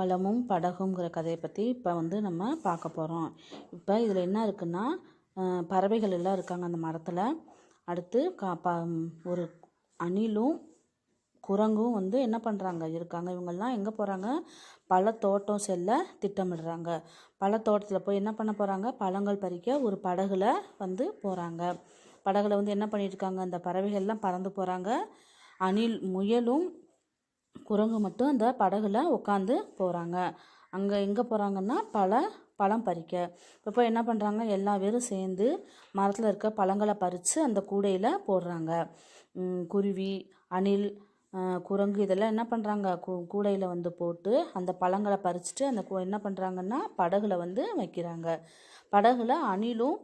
பழமும் படகுங்கிற கதையை பற்றி இப்போ வந்து நம்ம பார்க்க போகிறோம் இப்போ இதில் என்ன இருக்குன்னா பறவைகள் எல்லாம் இருக்காங்க அந்த மரத்தில். அடுத்து கா ப ஒரு அணிலும் குரங்கும் வந்து என்ன பண்ணுறாங்க இருக்காங்க. இவங்கெல்லாம் எங்கே போகிறாங்க பழத்தோட்டம் செல்ல திட்டமிடுறாங்க. பழத்தோட்டத்தில் போய் என்ன பண்ண போகிறாங்க பழங்கள் பறிக்க ஒரு படகுல வந்து போகிறாங்க படகுல வந்து என்ன பண்ணியிருக்காங்க இருக்காங்க? அந்த பறவைகள்லாம் பறந்து போகிறாங்க அணில் முயலும் குரங்கு மட்டும் அந்த படகுல உட்காந்து போகிறாங்க அங்கே எங்கே போகிறாங்கன்னா பல பழம் பறிக்க. இப்போ என்ன பண்ணுறாங்க எல்லா பேரும் சேர்ந்து மரத்தில் இருக்க பழங்களை பறித்து அந்த கூடையில் போடுறாங்க. குருவி அணில் குரங்கு இதெல்லாம் என்ன பண்ணுறாங்க கூ கூடையில் வந்து போட்டு அந்த பழங்களை பறிச்சுட்டு அந்த கூ- என்ன பண்ணுறாங்கன்னா படகுல வந்து வைக்கிறாங்க. படகுல அணிலும்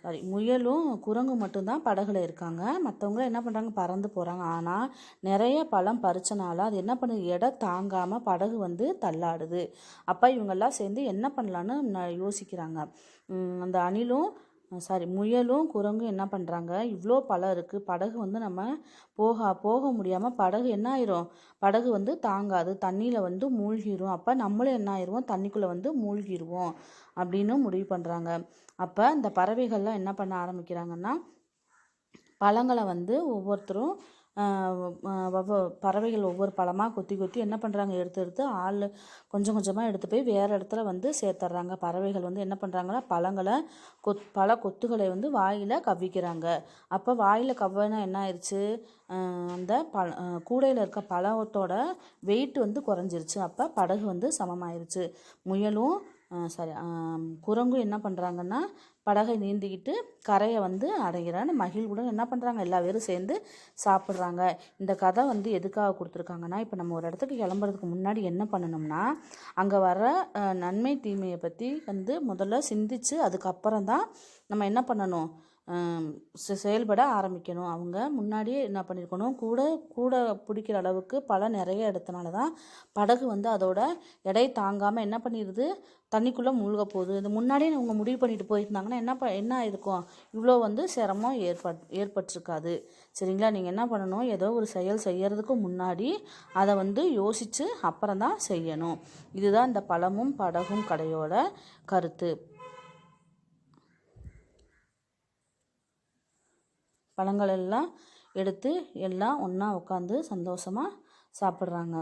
சாரி முயலும் குரங்கு மட்டும்தான் படகுல இருக்காங்க. மற்றவங்களாம் என்ன பண்ணுறாங்க பறந்து போகிறாங்க ஆனால் நிறைய பழம் பறிச்சனால அது என்ன பண்ணுது? எடை தாங்காமல் படகு வந்து தள்ளாடுது. அப்போ இவங்கெல்லாம் சேர்ந்து என்ன பண்ணலான்னு யோசிக்கிறாங்க. அந்த அணிலும் சாரி முயலும் குரங்கும் என்ன பண்ணுறாங்க இவ்வளோ பழம் இருக்குது படகு வந்து நம்ம போக போக முடியாமல் படகு என்ன ஆயிரும் படகு வந்து தாங்காது. தண்ணியில் வந்து மூழ்கிடும் அப்போ நம்மளும் என்ன ஆயிடுவோம் தண்ணிக்குள்ளே வந்து மூழ்கிடுவோம் அப்படின்னு முடிவு பண்ணுறாங்க அப்போ இந்த பறவைகள்லாம் என்ன பண்ண ஆரம்பிக்கிறாங்கன்னா பழங்களை வந்து ஒவ்வொருத்தரும் பறவைகள் ஒவ்வொரு பழமாக கொத்தி கொத்தி என்ன பண்ணுறாங்க எடுத்து எடுத்து ஆள் கொஞ்சம் கொஞ்சமாக எடுத்து போய் வேறு இடத்துல வந்து சேர்த்துட்றாங்க பறவைகள் வந்து என்ன பண்ணுறாங்கன்னா பழங்களை கொத் பல கொத்துகளை வந்து வாயில் கவ்விக்கிறாங்க. அப்போ வாயில் கவ்வினா என்ன ஆயிடுச்சு அந்த பழ கூடையில் இருக்க பழத்தோட வெயிட் வந்து குறைஞ்சிருச்சு. அப்போ படகு வந்து சமமாயிருச்சு. முயலும் சாரி குரங்கும் என்ன பண்ணுறாங்கன்னா படகை நீந்திக்கிட்டு கரையை வந்து அடைகிறான்னு மகிழ்வுடன் என்ன பண்ணுறாங்க எல்லா பேரும் சேர்ந்து சாப்பிட்றாங்க. இந்த கதை வந்து எதுக்காக கொடுத்துருக்காங்கன்னா இப்போ நம்ம ஒரு இடத்துக்கு கிளம்புறதுக்கு முன்னாடி என்ன பண்ணணும்னா அங்கே வர நன்மை தீமையை பற்றி வந்து முதல்ல சிந்திச்சு அதுக்கப்புறம் தான் நம்ம என்ன பண்ணணும்? செயல்பட ஆரம்பிக்கணும். அவங்க முன்னாடியே என்ன பண்ணியிருக்கணும் கூட கூட பிடிக்கிற அளவுக்கு பல நிறைய இடத்துனால தான் படகு வந்து அதோட எடை தாங்காமல் என்ன பண்ணிடுது தண்ணிக்குள்ளே மூழ்க போகுது. இது முன்னாடியே அவங்க முடிவு பண்ணிட்டு போயிருந்தாங்கன்னா என்ன ப என்ன ஆயிருக்கும்? இவ்வளோ வந்து சிரமம் ஏற்பட் ஏற்பட்டிருக்காது. சரிங்களா? நீங்கள் என்ன பண்ணணும்? ஏதோ ஒரு செயல் செய்யறதுக்கு முன்னாடி அதை வந்து யோசித்து அப்புறம் தான் செய்யணும். இதுதான் இந்த பழமும் படகும் கடையோட கருத்து. பழங்கள் எல்லாம் எடுத்து எல்லாம் ஒன்றா உட்காந்து சந்தோஷமாக சாப்பிட்றாங்க.